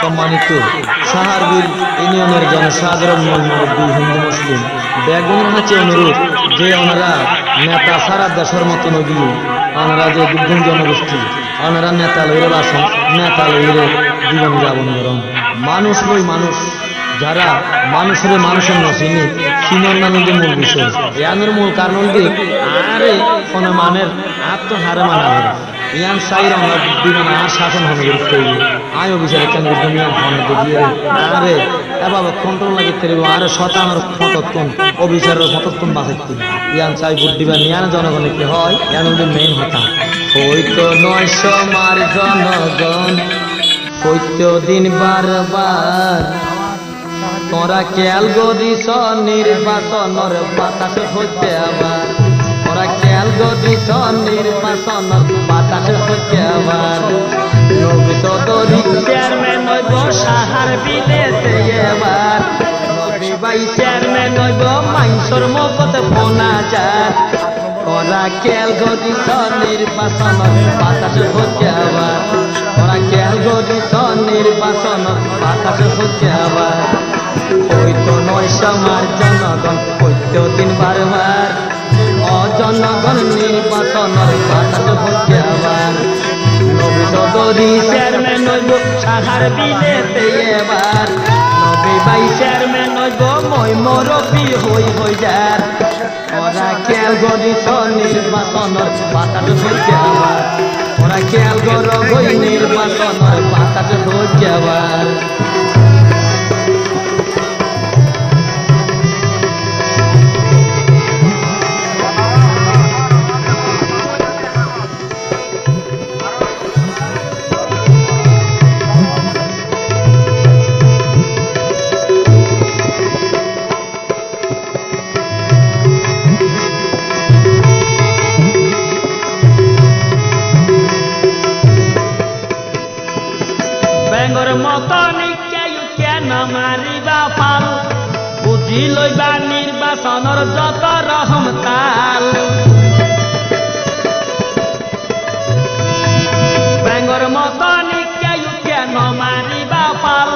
সম্মানিত সাহারবিল ইউনিয়নের জনসাধারণ মুরব্বী হিন্দু মুসলিম। বেগুনের হাতে অনুরোধ যে ওনারা নেতা সারা দেশের মতো নদী ওনারা যে দুর্গম জনগোষ্ঠী, ওনারা নেতা লইরে আসেন নেতা লইরে জীবন যাপন করেন। মানুষ লই মানুষ, যারা মানুষের মানুষের নচিনি সিনের নানুদের মূল বিষয়। ইয়ানোর মূল কারণ আরে কোনো মানের আত্মহারে মানা হবে ইয়ান সাইর আমরা বিমান আর শাসন হবে তৈরি আয় বিচারে কেন দুনিয়া ফোনে দিয়ে আরে এবার কন্ট্রোল লাগে তেরিব আরে শতানোর ফতত্তন অবিচারের ফতত্তন বাঁচাইতে। ইয়ান চাই বুদ্ধিবা নিয়ান জনগণে কি হয়? ইয়ান ওদের মেইন হতা। হইতো নয়শ মার জনগণ হইতো দিন বারবার। তোরা খেয়াল করিস নির্বাচনের বাতাস হচ্ছে আবার? তোরা খেয়াল করিস নির্বাচনের বাতাস হচ্ছে আবার। নবী চৌধুরী চেয়ারম্যান হইব সাহার বিলেতে এবার। নবী ভাই চেয়ারম্যান হইব মাইসর মগত পোনা যার তোরা খেয়াল করিস নির্বাচনের বাতাস হচ্ছে আবার। তোরা খেয়াল করিস নির্বাচনের বাতাস হচ্ছে আবার। হইতো নয় সমার জনগণ হইতো দিন বারবার। অজনগণ নির্বাচনের বাতাস হচ্ছে আবার নবী চৌধুরী চেয়ারম্যান হইব সাহার বিলেতে এবার নবী ভাই চেয়ারম্যান হইব মই মরবি হই হই যার ওরা খেয়াল করিস নির্বাচনের বাতাস হচ্ছে আবার ওরা খেয়াল কর নির্বাচনের বাতাস হচ্ছে আবার নির্বাচনের যত রহম তাল। বেঙ্গর মতন কেন মারিবা পাল।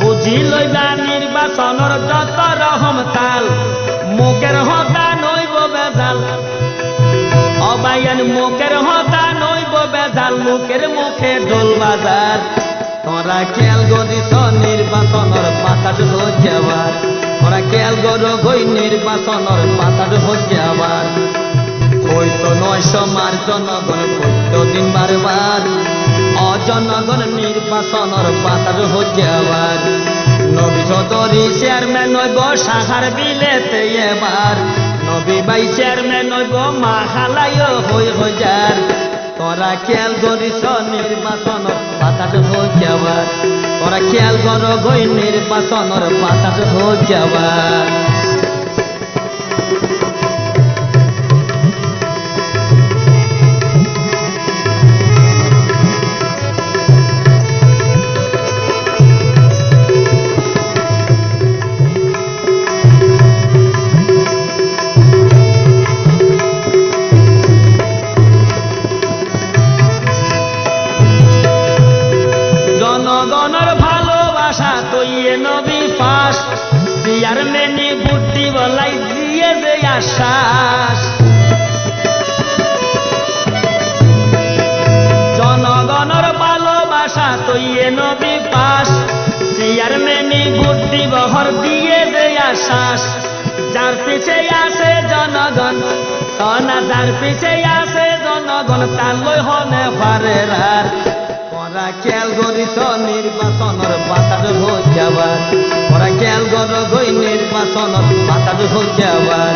বুঝি লইবা নির্বাচনের যত রহম তাল। মুখের হতা নইব বেজাল। অবায়ন মুখের হতা নইব বেজাল। মুখের মুখে দোল বাজার। তোরা খেয়াল করিস নির্বাচনের পাতাট হচ্ছে তোরা খেয়াল কর গই নির্বাচনের পাতাট হচ্ছে আবার। হয়তো নয় সমার জনগণ হইতো দিন বারবার অজনগণ নির্বাচনের পাতাট হচ্ছে আবার। নবী চৌধুরী চেয়ারম্যান হইব সাহার বিলেতে এবার। নবী ভাই চেয়ারম্যান হইব মাহালায় হই হইজার তোরা খেয়াল করিস নির্বাচন, বাতাস হোক আবার তোরা খেয়াল কর গই নির্বাচনের বাতাস হোক আবার চেয়ারম্যানে বুদ্ধি বলাই দিয়ে যে আশ্বাস জনগণের ভালোবাসা তৈয়ে নবী পাস চেয়ারম্যানে বুদ্ধি বহর দিয়ে যে আশ্বাস যার পিছে আছে জনগণ সনা যার পিছে আছে জনগণ তার লই হনে পারে রার ওরা খেয়াল করিস নির্বাচনের হচ্ছে আবার ওরা খেয়াল কর গই নির্বাচনের বাতাস হচ্ছে আবার।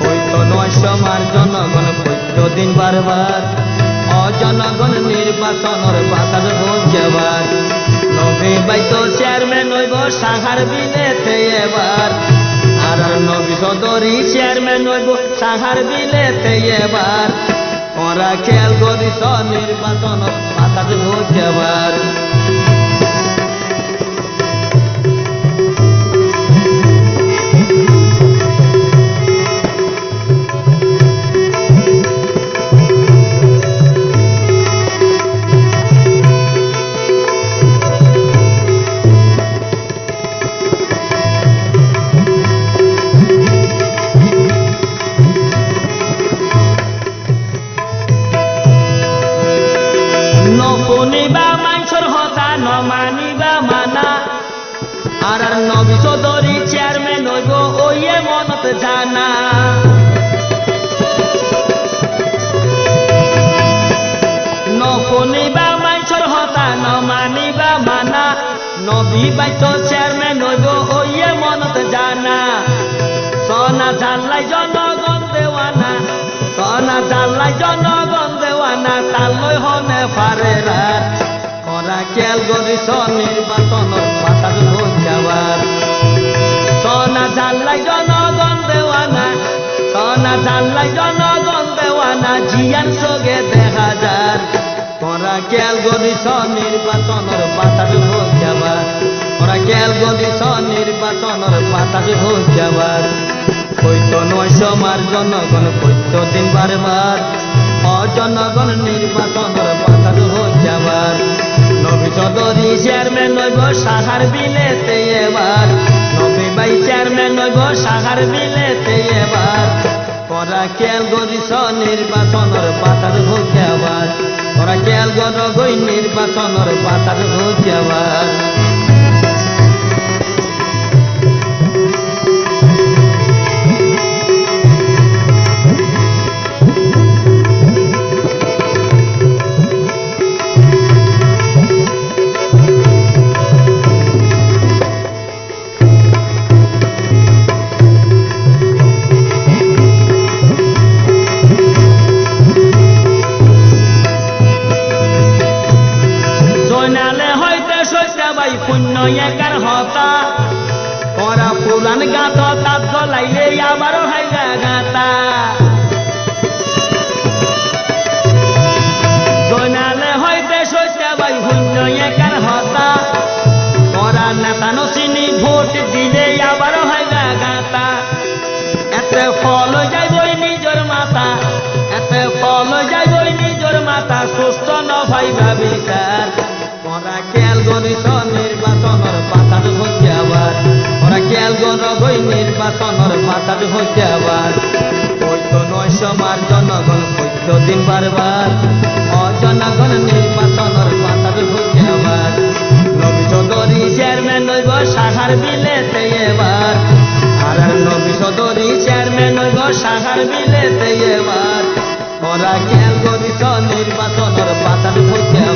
হইতো নয় সমার জনগণ, হইতো দিন বারবার। অজনগণ নির্বাচনের বাতাস হচ্ছে আবার। নবী বাইতো চেয়ারম্যান হইব সাহার বিলেতে এবার। আর নবী সদরি চেয়ারম্যান হইব সাহার বিলেতে এবার। ওরা খেয়াল করিস নির্বাচন বাতাস হচ্ছে আবার। আর আর নবী চেয়ারম্যান হইব মনত জানা। নকনিবা মাইছর হতা, নমানিবা মানা। নবী বাইত চেয়ারম্যান হইব ওইয়ে মনত জানা। সনা জানলাই জনগণ দেওয়ানা, সনা জানলাই জনগণ দেওয়ানা তালৈ হনে ফারে রাত করা জানলাই জনগণ দেওয়ানা সনা জানলাই জনগণ দেওয়ানা জিয়ান সগে দেখা যার তোরা কেল গরিস নির্বাচনের পাতা হই যাবার তোরা কেল গরিস নির্বাচনের পাতা হই যাবার হইতো নয় সমার জনগণ হইতো দিন বারবার অজনগণ নির্বাচনের পাতা হই যাবার নবী চৌধুরী চেয়ারম্যান নইব সাহার বিলেতে এবার নইব সাহার বিলেতে এবার। ওরা কেল গরিস নির্বাচনের পাতার হোকেবার ওরা কেল গই নির্বাচনের পাতার জয়নালে তাত গলাইলে আবার হাইগা গাতা জয়নালে হইতে সত্যা বাই শূন্য একার হতা। ওরা নেতা নচিনি ভোট দিলে আবার হাইগা গাতা এতে ফল যাইবই নিজর মাতা। এতে ফল যাইবই নিজর মাতা, সুস্থ ন ভাইবা বিচার ওরা খেয়াল করিস করবই নির্বাচনের পাতার হইতে আবার। হইতো নয় সমার জনগণ হইতো দিন বারবার। অজনগণ নির্বাচনের পাতার হইতে আবার। নবী চৌধুরী চেয়ারম্যান হইব সাহার বিলেতে এবার। আর নবী চৌধুরী চেয়ারম্যান হইব সাহার বিলেতে এবার। ওরা খেয়াল করিস নির্বাচনের পাতার হইতে